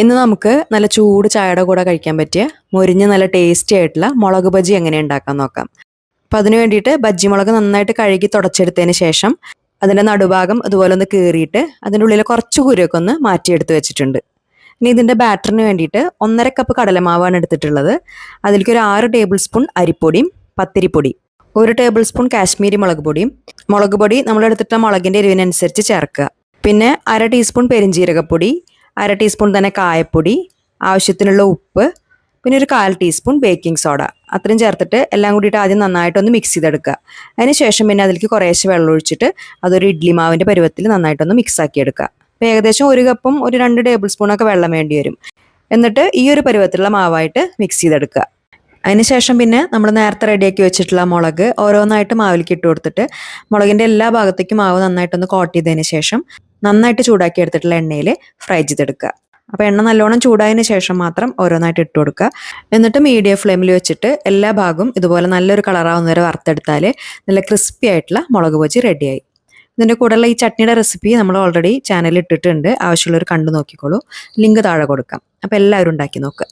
ഇന്ന് നമുക്ക് നല്ല ചൂട് ചായയുടെ കൂടെ കഴിക്കാൻ പറ്റിയ മുരിഞ്ഞ് നല്ല ടേസ്റ്റി ആയിട്ടുള്ള മുളക് ബജി എങ്ങനെ ഉണ്ടാക്കാൻ നോക്കാം. അപ്പം അതിന് വേണ്ടിയിട്ട് ബജ്ജി മുളക് നന്നായിട്ട് കഴുകി തുടച്ചെടുത്തതിന് ശേഷം അതിന്റെ നടുഭാഗം അതുപോലെ ഒന്ന് കീറിയിട്ട് അതിന്റെ ഉള്ളിൽ കുറച്ച് കുരുവൊക്കെ ഒന്ന് മാറ്റിയെടുത്ത് വെച്ചിട്ടുണ്ട്. ഇനി ഇതിന്റെ ബാറ്ററിന് വേണ്ടിയിട്ട് ഒന്നര കപ്പ് കടലമാവാണ് എടുത്തിട്ടുള്ളത്. അതിലേക്ക് ഒരു ആറ് ടേബിൾ സ്പൂൺ അരിപ്പൊടിയും പത്തിരിപ്പൊടി ഒരു ടേബിൾ സ്പൂൺ കാശ്മീരി മുളക് പൊടിയും മുളക് പൊടി നമ്മൾ എടുത്തിട്ട മുളകിന്റെ എരിവിനനുസരിച്ച് ചേർക്കുക. പിന്നെ അര ടീസ്പൂൺ പെരിഞ്ജീരകപ്പൊടി അര ടീസ്പൂൺ തന്നെ കായപ്പൊടി ആവശ്യത്തിനുള്ള ഉപ്പ് പിന്നെ ഒരു കാൽ ടീസ്പൂൺ ബേക്കിംഗ് സോഡ അത്രയും ചേർത്തിട്ട് എല്ലാം കൂടിയിട്ട് ആദ്യം നന്നായിട്ടൊന്ന് മിക്സ് ചെയ്തെടുക്കുക. അതിന് ശേഷം പിന്നെ അതിലേക്ക് കുറേശ്ശെ വെള്ളം ഒഴിച്ചിട്ട് അതൊരു ഇഡ്ലി മാവിന്റെ പരുവത്തിൽ നന്നായിട്ടൊന്ന് മിക്സ് ആക്കി എടുക്കുക. അപ്പോൾ ഏകദേശം ഒരു കപ്പും ഒരു രണ്ട് ടേബിൾ സ്പൂണൊക്കെ വെള്ളം വേണ്ടി വരും. എന്നിട്ട് ഈ ഒരു പരുവത്തിലുള്ള മാവായിട്ട് മിക്സ് ചെയ്തെടുക്കുക. അതിനുശേഷം പിന്നെ നമ്മൾ നേരത്തെ റെഡിയാക്കി വെച്ചിട്ടുള്ള മുളക് ഓരോന്നായിട്ട് മാവിലേക്ക് ഇട്ട് കൊടുത്തിട്ട് മുളകിന്റെ എല്ലാ ഭാഗത്തേക്കും മാവ് നന്നായിട്ടൊന്ന് കോട്ട് ചെയ്തതിന് ശേഷം നന്നായിട്ട് ചൂടാക്കി എടുത്തിട്ടുള്ള എണ്ണയിൽ ഫ്രൈ ചെയ്തെടുക്കുക. അപ്പോൾ എണ്ണ നല്ലോണം ചൂടായതിനു ശേഷം മാത്രം ഓരോന്നായിട്ട് ഇട്ട് കൊടുക്കുക. എന്നിട്ട് മീഡിയം ഫ്ലെയിമിൽ വെച്ചിട്ട് എല്ലാ ഭാഗവും ഇതുപോലെ നല്ലൊരു കളറാവുന്ന വരെ വറുത്തെടുത്താൽ നല്ല ക്രിസ്പി ആയിട്ടുള്ള മുളക് ബജി റെഡിയായി ഇതിന്റെ കൂടെയുള്ള ഈ ചട്നിയുടെ റെസിപ്പി നമ്മൾ ഓൾറെഡി ചാനലിൽ ഇട്ടിട്ടുണ്ട്. ആവശ്യമുള്ളവർ കണ്ടു നോക്കിക്കോളൂ. ലിങ്ക് താഴെ കൊടുക്കാം. അപ്പോൾ എല്ലാവരും ഉണ്ടാക്കി നോക്കുക